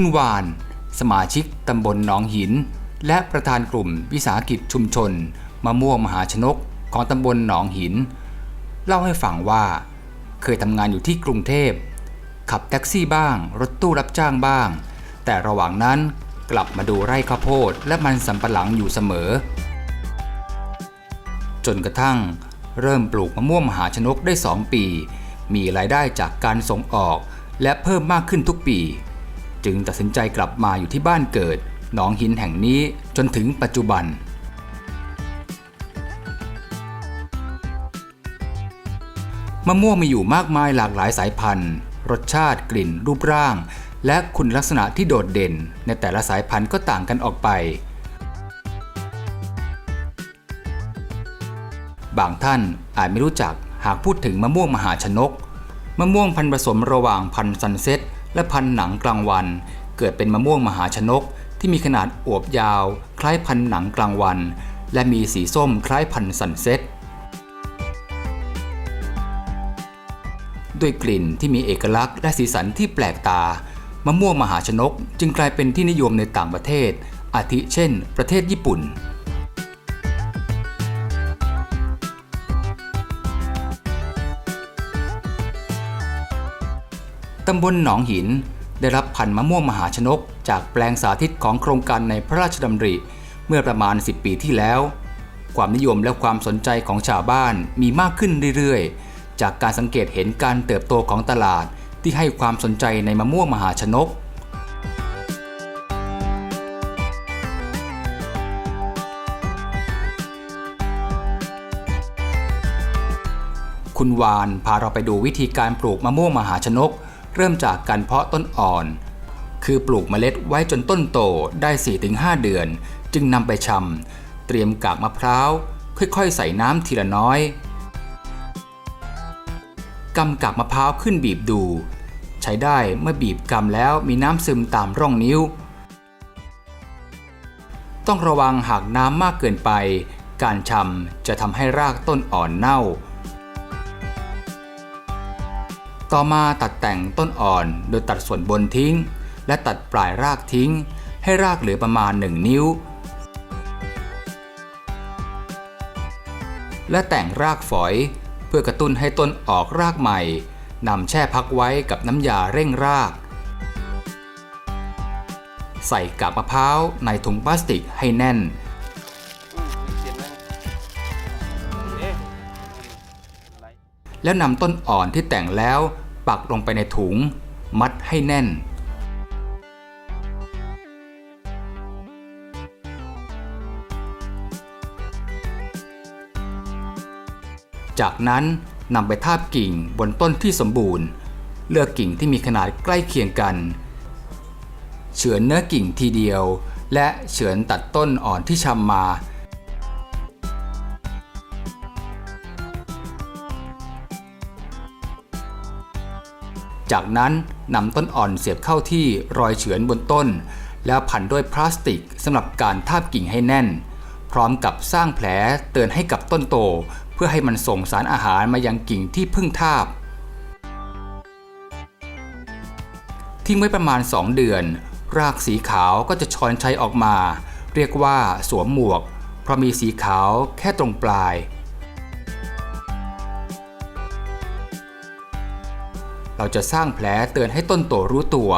คุณวาน สมาชิกตำบลหนองหิน และประธานกลุ่มวิสาหกิจชุมชน มะม่วงมหาชนกของตำบลหนองหิน เล่าให้ฟังว่า เคยทำงานอยู่ที่กรุงเทพ ขับแท็กซี่บ้าง รถตู้รับจ้างบ้าง แต่ระหว่างนั้นกลับมาดูไร่ข้าวโพดและมันสำปะหลังอยู่เสมอ จนกระทั่ง เริ่มปลูกมะม่วงมหาชนกได้ 2 ปี มีรายได้จากการส่งออกและเพิ่มมากขึ้นทุกปี จึงตัดสินใจกลับมาอยู่ที่บ้านเกิด หนองหินแห่งนี้จนถึงปัจจุบันมะม่วงมีอยู่มากมายหลากหลายสายพันธุ์ รสชาติกลิ่น รูปร่าง และคุณลักษณะที่โดดเด่น ในแต่ละสายพันธุ์ก็ต่างกันออกไป บางท่านอาจไม่รู้จักหากพูดถึงมะม่วงมหาชนก มะม่วงพันธุ์ผสมระหว่างพันธุ์ซันเซ็ต และพันธุ์หนังกลางวัน เกิดเป็นมะม่วงมหาชนก ที่มีขนาดอวบยาว คล้ายพันธุ์หนังกลางวัน และมีสีส้มคล้ายพันธุ์ซันเซ็ตด้วยกลิ่นที่มีเอกลักษณ์และสีสันที่แปลกตามะม่วงมหาชนกจึงกลายเป็นที่นิยมในต่างประเทศ อาทิเช่น ประเทศญี่ปุ่น ตำบลหนองหิน ได้รับพันธุ์มะม่วงมหาชนก จากแปลงสาธิตของโครงการในพระราชดำริเมื่อประมาณ 10 ปีที่แล้ว ความนิยมและความสนใจของชาวบ้านมีมากขึ้นเรื่อยๆ จากการสังเกตเห็นการเติบโตของตลาดที่ให้ความสนใจในมะม่วงมหาชนก คุณวานพาเราไปดูวิธีการปลูกมะม่วงมหาชนก เริ่มจากการเพาะต้นอ่อน คือปลูกเมล็ดไว้จนต้นโตได้ 4-5 เดือน จึงนำไปชำเตรียมกากมะพร้าว ค่อยๆ ใส่น้ำทีละน้อยกำกากมะพร้าวขึ้นบีบดู ใช้ได้เมื่อบีบกำแล้วมีน้ำซึมตามร่องนิ้ว ต้องระวังหากน้ำมากเกินไป การชำจะทำให้รากต้นอ่อนเน่า ต่อมาตัดแต่งต้นอ่อนโดยตัดส่วนบนทิ้ง และตัดปลายรากทิ้ง ให้รากเหลือประมาณ 1 นิ้ว และแต่งรากฝอยเพื่อกระตุ้นให้ต้นออกรากใหม่นำแช่พักไว้กับน้ำยาเร่งราก ใส่กากมะพร้าวในถุงพลาสติกให้แน่น แล้วนำต้นอ่อนที่แต่งแล้วปักลงไปในถุง มัดให้แน่น จากนั้นนำไปทาบกิ่งบนต้นที่สมบูรณ์ เลือกกิ่งที่มีขนาดใกล้เคียงกัน เฉือนเนื้อกิ่งทีเดียว และเฉือนตัดต้นอ่อนที่ชำมา จากนั้นนำต้นอ่อนเสียบเข้าที่รอยเฉือนบนต้น แล้วพันด้วยพลาสติกสำหรับการทาบกิ่งให้แน่น พร้อมกับสร้างแผลเตือนให้กับต้นโต เพื่อให้มันส่งสารอาหารมายังกิ่งที่พิ่งทาบ ทิ้งไว้ประมาณ 2 เดือน รากสีขาวก็จะชอนชัยออกมา เรียกว่าสวมหมวก เพราะมีสีขาวแค่ตรงปลาย เราจะสร้างแผลเตือนให้ต้นโตรู้ตัว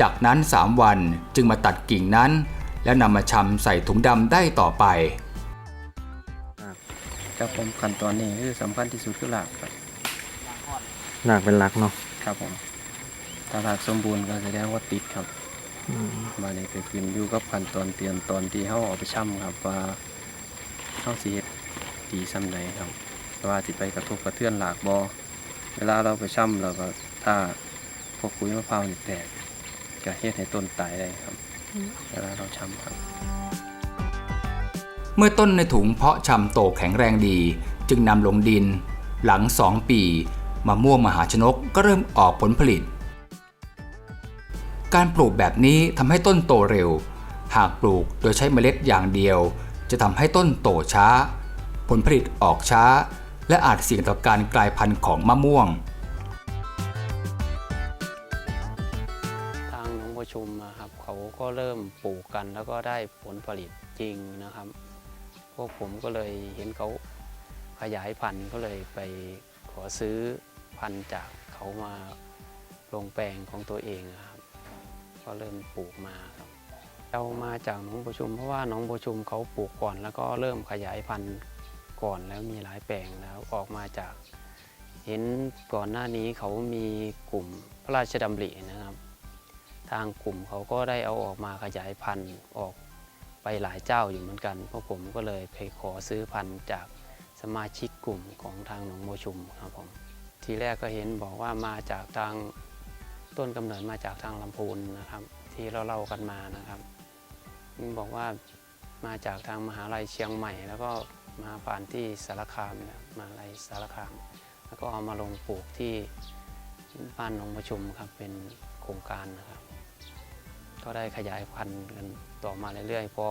จากนั้น 3 วันจึงมาตัดกิ่งนั้น แล้วนำมาชำใส่ถุงดำได้ต่อไปครับผมขั้นตอนนี้คือสำคัญที่สุดคือหลักครับหนักเป็นหลักเนาะครับผมถ้าหลักสมบูรณ์ก็แสดงว่าติดครับมาในไปขึ้นอยู่กับขั้นตอนเตรียมตอนที่เขาเอาไปช่ำครับว่าเขาสีเฮ็ดดีซ้ำใดครับว่าสิไปกระทบกระเทือนหลากบอเวลาเราไปช่ำเราก็ ถ้าพวกปุ๋ยมะพร้าวนี่แตกก็เฮ็ดให้ต้นตายได้ครับเวลาเราชำครับ เมื่อต้นในถุงเพาะชำโตแข็งแรงดี จึงนำลงดิน หลัง2ปีมะม่วงมหาชนกก็เริ่มออกผลผลิต การปลูกแบบนี้ทำให้ต้นโตเร็ว หากปลูกโดยใช้เมล็ดอย่างเดียว จะทำให้ต้นโตช้า ผลผลิตออกช้า และอาจเสี่ยงต่อการกลายพันธุ์ของมะม่วง ก็เริ่มปลูกกันแล้วก็ได้ผลผลิตจริงนะครับ พวกผมก็เลยเห็นเขาขยายพันธุ์ก็เลยไปขอซื้อพันธุ์จากเขามาลงแปลงของตัวเองครับ ก็เริ่มปลูกมาครับเรามาจากหนองประชุม เพราะว่าหนองประชุมเขาปลูกก่อน แล้วก็เริ่มขยายพันธุ์ก่อนแล้วมีหลายแปลงแล้วออกมาจาก เห็นก่อนหน้านี้เขามีกลุ่มพระราชดำรินะครับ ทางกลุ่มเขาก็ได้เอาออกมาขยายพันธุ์ออกไปหลายเจ้าอยู่เหมือนกันพวกผมก็เลยไปขอซื้อพันธุ์จากสมาชิกกลุ่มของทางหนองโมชุมครับผมทีแรกก็เห็นบอกว่ามาจากทางต้นกำเนิดมาจากทางลำพูนนะครับ ที่เราเล่ากันมานะครับบอกว่ามาจากทางมหาลัยเชียงใหม่ แล้วก็มาผ่านที่สารคามนะมหาลัยสารคาม แล้วก็เอามาลงปลูกที่บ้านหนองประชุมครับเป็นโครงการนะครับ ก็ได้ขยายพันธุ์กันต่อมาเรื่อยๆ พอ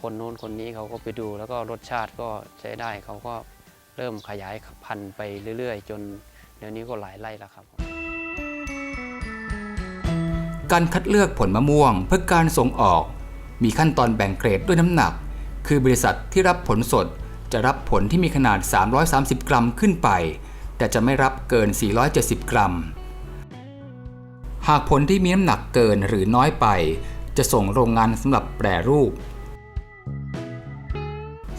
คนโน้นคนนี้เขาก็ไปดู แล้วก็รสชาติก็ใช้ได้เขาก็เริ่มขยายพันธุ์ไปเรื่อยๆ จนเดี๋ยวนี้ก็หลายไร่แล้วครับ การคัดเลือกผลมะม่วงเพื่อการส่งออก มีขั้นตอนแบ่งเกรดด้วยน้ำหนัก คือบริษัทที่รับผลสดจะรับผลที่มีขนาด 330 กรัมขึ้นไป แต่จะไม่รับเกิน 470 กรัม หากผลที่มีน้ำหนักเกินหรือน้อยไป จะส่งโรงงานสำหรับแปรรูป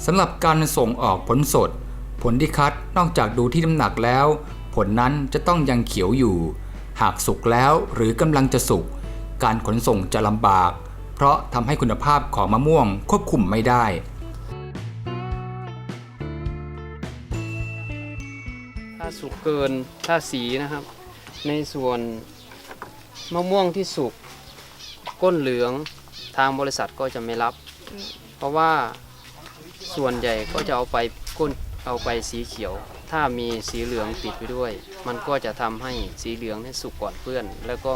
สำหรับการส่งออกผลสด ผลที่คัดนอกจากดูที่น้ำหนักแล้ว ผลนั้นจะต้องยังเขียวอยู่ หากสุกแล้วหรือกำลังจะสุก การขนส่งจะลำบาก เพราะทำให้คุณภาพของมะม่วงควบคุมไม่ได้ ถ้าสุกเกินถ้าสีนะครับ ในส่วน มะม่วงที่สุกก้นเหลืองทางบริษัทก็จะไม่รับ เพราะว่าส่วนใหญ่ก็จะเอาไปก้นเอาไปสีเขียว ถ้ามีสีเหลืองติดไปด้วย มันก็จะทำให้สีเหลืองนี่สุกก่อนเพื่อน แล้วก็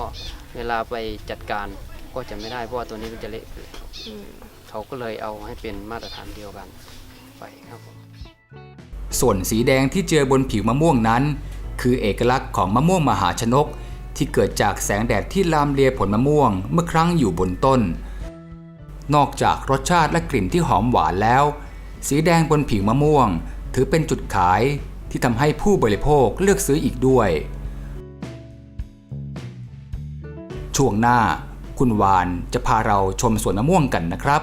เวลาไปจัดการก็จะไม่ได้เพราะว่าตัวนี้มันจะเละเขาก็เลยเอาให้เป็นมาตรฐานเดียวกันไปครับผมส่วนสีแดงที่เจอบนผิวมะม่วงนั้น คือเอกลักษณ์ของมะม่วงมหาชนก ที่เกิดจากแสงแดดที่ลามเลียผลมะม่วงเมื่อครั้งอยู่บนต้น นอกจากรสชาติและกลิ่นที่หอมหวานแล้ว สีแดงบนผิวมะม่วง ถือเป็นจุดขายที่ทำให้ผู้บริโภคเลือกซื้ออีกด้วย ช่วงหน้า คุณวานจะพาเราชมสวนมะม่วงกันนะครับ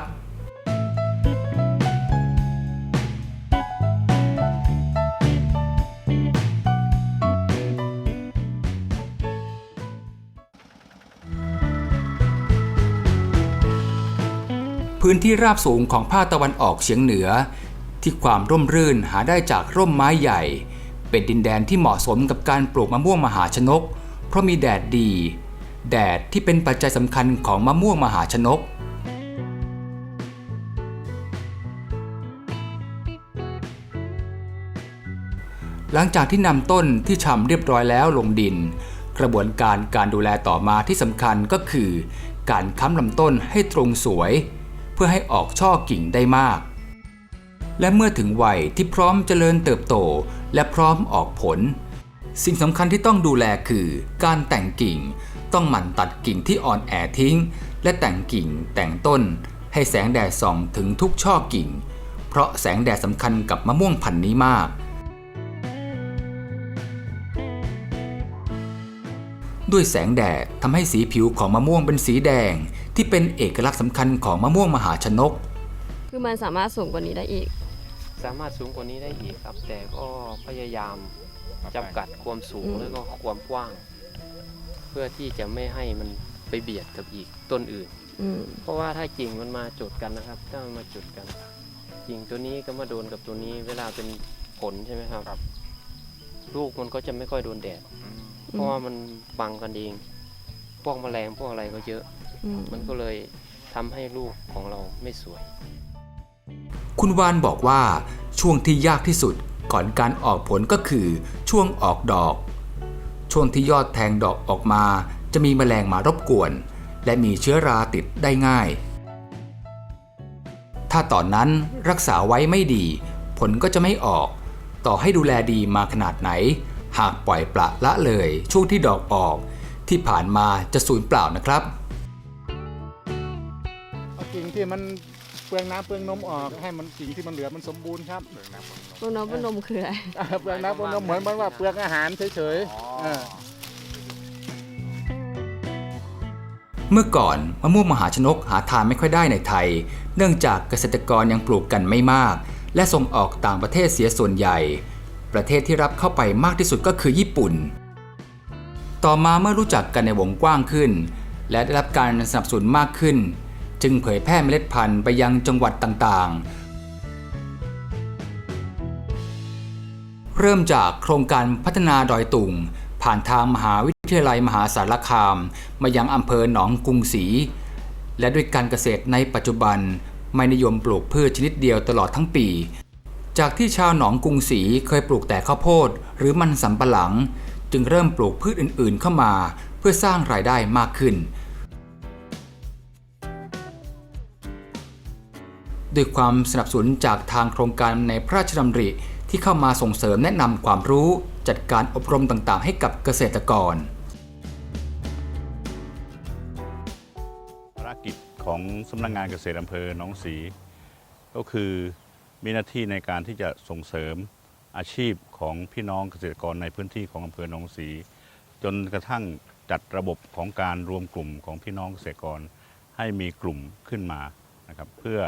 พื้นที่ราบสูงของภาคตะวันออกเฉียงเหนือ ที่ความร่มรื่นหาได้จากร่มไม้ใหญ่ เป็นดินแดนที่เหมาะสมกับการปลูกมะม่วงมหาชนก เพราะมีแดดดี แดดที่เป็นปัจจัยสำคัญของมะม่วงมหาชนกหลังจากที่นำต้นที่ชำเรียบร้อยแล้วลงดิน กระบวนการการดูแลต่อมาที่สำคัญก็คือ การค้ำลำต้นให้ตรงสวย พื่อให้ออกช่อกิ่งได้มาก และเมื่อถึงวัยที่พร้อมเจริญเติบโตและพร้อมออกผล สิ่งสำคัญที่ต้องดูแลคือ การแต่งกิ่ง ต้องหมั่นตัดกิ่งที่อ่อนแอทิ้ง และแต่งกิ่งแต่งต้น ให้แสงแดดส่องถึงทุกช่อกิ่ง เพราะแสงแดดสำคัญกับมะม่วงพันธุ์นี้มากด้วยแสงแดดทำให้สีผิวของมะม่วงเป็นสีแดง ที่เป็นเอกลักษณ์สำคัญของมะม่วงมหาชนก คือมันสามารถสูงกว่านี้ได้อีก สามารถสูงกว่านี้ได้อีกครับ แต่ก็พยายามจำกัดความสูงอืม แล้วก็ความกว้าง เพื่อที่จะไม่ให้มันไปเบียดกับอีกต้นอื่น อืมเพราะว่าถ้ากิ่งมันมาจุดกันนะครับ ถ้ามันมาจุดกันกิ่งตัวนี้ก็มาโดนกับตัวนี้ เวลาเป็นผลใช่ไหมครับ ลูกมันก็จะไม่ค่อยโดนแดด เพราะว่ามันบังกันเอง พวกแมลงพวกอะไรก็เยอะอื มมันก็เลยทำให้ลูกของเราไม่สวย คุณวานบอกว่าช่วงที่ยากที่สุดก่อนการออกผลก็คือช่วงออกดอก ช่วงที่ยอดแทงดอกออกมา จะมีแมลงมารบกวน และมีเชื้อราติดได้ง่าย ถ้าตอนนั้นรักษาไว้ไม่ดี ผลก็จะไม่ออก ต่อให้ดูแลดีมาขนาดไหน หากปล่อยปละละเลยช่วงที่ดอกออก ที่ผ่านมาจะสูญเปล่านะครับ ที่มันเปลืองน้ำเปลืองนมออกให้มันสิ่งที่มันเหลือมันสมบูรณ์ครับเปลืองน้ำพวกน้องพนมคืออะไรเปลืองน้ำเปลืองนมเหมือนมันว่าเปลืองอาหารเฉยๆเออเมื่อก่อนมะม่วงมหาชนกหาทานไม่ค่อยได้ในไทย เนื่องจากเกษตรกรยังปลูกกันไม่มาก และส่งออกต่างประเทศเสียส่วนใหญ่ ประเทศที่รับเข้าไปมากที่สุดก็คือญี่ปุ่น ต่อมาเมื่อรู้จักกันในวงกว้างขึ้น และได้รับการสนับสนุนมากขึ้น จึงเผยแพร่เมล็ดพันธุ์ไปยังจังหวัดต่างๆ เริ่มจากโครงการพัฒนาดอยตุงผ่านทางมหาวิทยาลัยมหาสารคาม มายังอำเภอหนองกรุงศรีและด้วยการเกษตรในปัจจุบันไม่นิยมปลูกพืชชนิดเดียวตลอดทั้งปี จากที่ชาวหนองกรุงศรีเคยปลูกแต่ข้าวโพด หรือมันสำปะหลัง จึงเริ่มปลูกพืชอื่นๆเข้ามา เพื่อสร้างรายได้มากขึ้น ด้วยความสนับสนุนจากทางโครงการในพระราชดำริ ที่เข้ามาส่งเสริมแนะนำความรู้จัดการอบรมต่างๆ ให้กับเกษตรกรภารกิจของสำนักงานเกษตรอำเภอหนองสี ก็คือมีหน้าที่ในการที่จะส่งเสริมอาชีพของพี่น้องเกษตรกรในพื้นที่ของอำเภอหนองสี จนกระทั่งจัดระบบของการรวมกลุ่มของพี่น้องเกษตรกรให้มีกลุ่มขึ้นมานะครับเพื่อ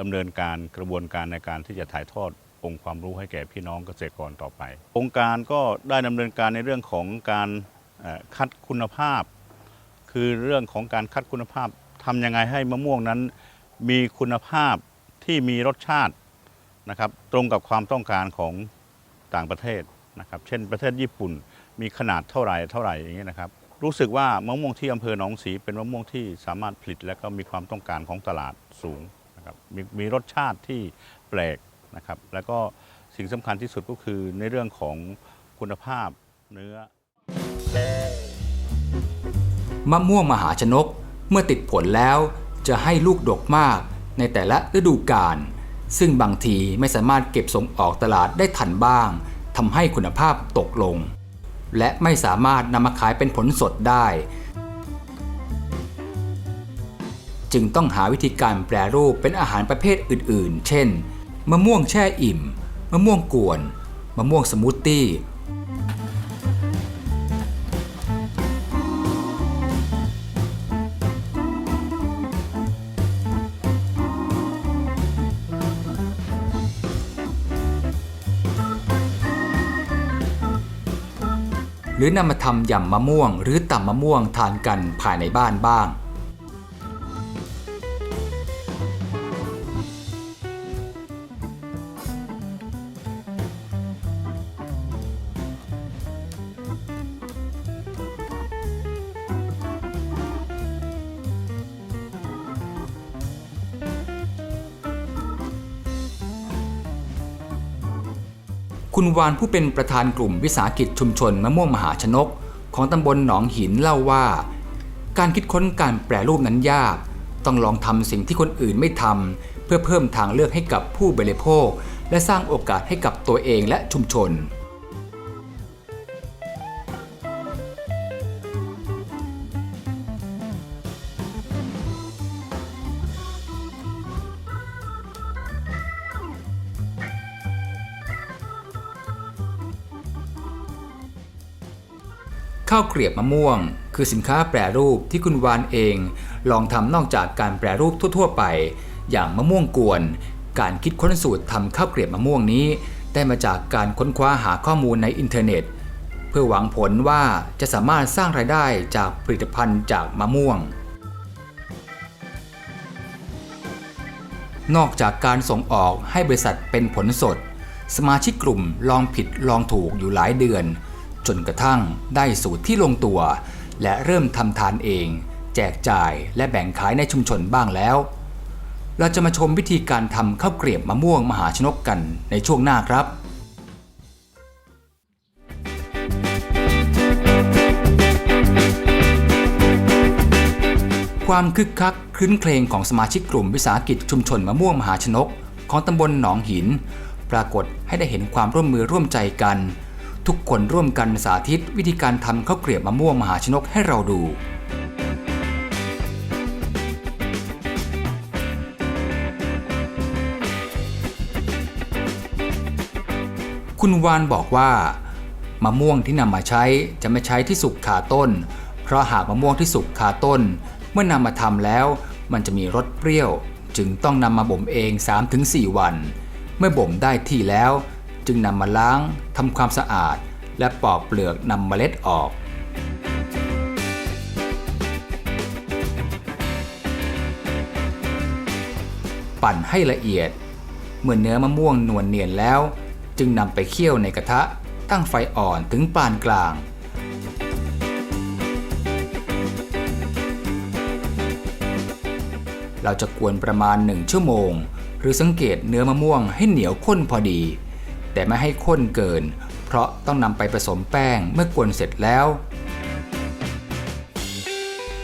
ดำเนินการกระบวนการในการที่จะถ่ายทอดองค์ความรู้ให้แก่พี่น้องเกษตรกรต่อไป องค์การก็ได้ดำเนินการในเรื่องของการคัดคุณภาพ คือเรื่องของการคัดคุณภาพทำยังไงให้มะม่วงนั้น มีคุณภาพที่มีรสชาตินะครับตรงกับความต้องการของต่างประเทศนะครับเช่นประเทศญี่ปุ่นมีขนาดเท่าไหร่เท่าไหร่อย่างเงี้ยนะครับรู้สึกว่ามะม่วงที่อำเภอหนองสีเป็นมะม่วงที่สามารถผลิตและก็มีความต้องการของตลาดสูง นะครับมมีรสชาติที่แปลกนะครับ แล้วก็สิ่งสำคัญที่สุดก็คือในเรื่องของคุณภาพเนื้อ มะม่วงมหาชนกเมื่อติดผลแล้วจะให้ลูกดกมากในแต่ละฤดูกาลซึ่งบางทีไม่สามารถเก็บส่งออกตลาดได้ทันบ้างทำให้คุณภาพตกลง และไม่สามารถนำมาขายเป็นผลสดได้ จึงต้องหาวิธีการแปรรูปเป็นอาหารประเภทอื่นๆ เช่น มะม่วงแช่อิ่ม มะม่วงกวน มะม่วงสมูทตี้หรือนำมาทำยำมะม่วง หรือตำมะม่วงทานกันภายในบ้านบ้าง คุณวานผู้เป็นประธานกลุ่มวิสาหกิจชุมชนมะม่วงมหาชนก ของตำบลหนองหินเล่าว่า การคิดค้นการแปรรูปนั้นยาก ต้องลองทำสิ่งที่คนอื่นไม่ทำเพื่อเพิ่มทางเลือกให้กับผู้บริโภค และสร้างโอกาสให้กับตัวเองและชุมชน ข้าวเกรียบมะม่วง คือสินค้าแปรรูปที่คุณวานเอง ลองทำนอกจากการแปรรูปทั่ว ๆ ไป อย่างมะม่วงกวน การคิดค้นสูตรทำข้าวเกรียบมะม่วงนี้ ได้มาจากการค้นคว้าหาข้อมูลในอินเทอร์เน็ต เพื่อหวังผลว่าจะสามารถสร้างรายได้จากผลิตภัณฑ์จากมะม่วง นอกจากการส่งออกให้บริษัทเป็นผลสด สมาชิกกลุ่มลองผิดลองถูกอยู่หลายเดือน จนกระทั่งได้สูตรที่ลงตัว และเริ่มทำทานเอง แจกจ่ายและแบ่งขายในชุมชนบ้างแล้ว เราจะมาชมวิธีการทำข้าวเกรียบมะม่วงมหาชนกกันในช่วงหน้าครับความคึกคักคลื้นเครงของสมาชิกกลุ่มวิสาหกิจชุมชนมะม่วงมหาชนก ของตำบลหนองหิน ปรากฏให้ได้เห็นความร่วมมือร่วมใจกัน ทุกคนร่วมกันสาธิตวิธีการทำข้าวเกรียบมะม่วงมหาชนกให้เราดู คุณวานบอกว่ามะม่วงที่นำมาใช้จะไม่ใช้ที่สุกขาต้น เพราะหากมะม่วงที่สุกขาต้น เมื่อนำมาทำแล้ว มันจะมีรสเปรี้ยว จึงต้องนำมาบ่มเอง 3-4 วัน เมื่อบ่มได้ที่แล้ว จึงนำมาล้างทำความสะอาด และปอกเปลือกนำเมล็ดออก ปั่นให้ละเอียด เมื่อเนื้อมะม่วงนวลเนียนแล้ว จึงนำไปเคี่ยวในกระทะตั้งไฟอ่อนถึงปานกลางเราจะกวนประมาณ 1 ชั่วโมง หรือสังเกตเนื้อมะม่วงให้เหนียวข้นพอดี แต่ไม่ให้ข้นเกิน เพราะต้องนำไปผสมแป้งเมื่อกวนเสร็จแล้ว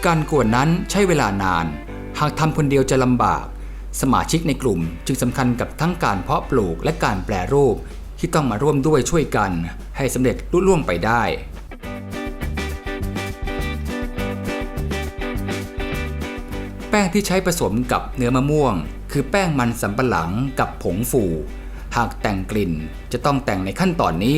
การกวนนั้นใช้เวลานาน หากทำคนเดียวจะลำบาก สมาชิกในกลุ่มจึงสำคัญกับทั้งการเพาะปลูกและการแปรรูปที่ต้องมาร่วมด้วยช่วยกัน ให้สำเร็จลุล่วงไปได้แป้งที่ใช้ผสมกับเนื้อมะม่วง คือแป้งมันสำปะหลังกับผงฟู หากแต่งกลิ่นจะต้องแต่งในขั้นตอนนี้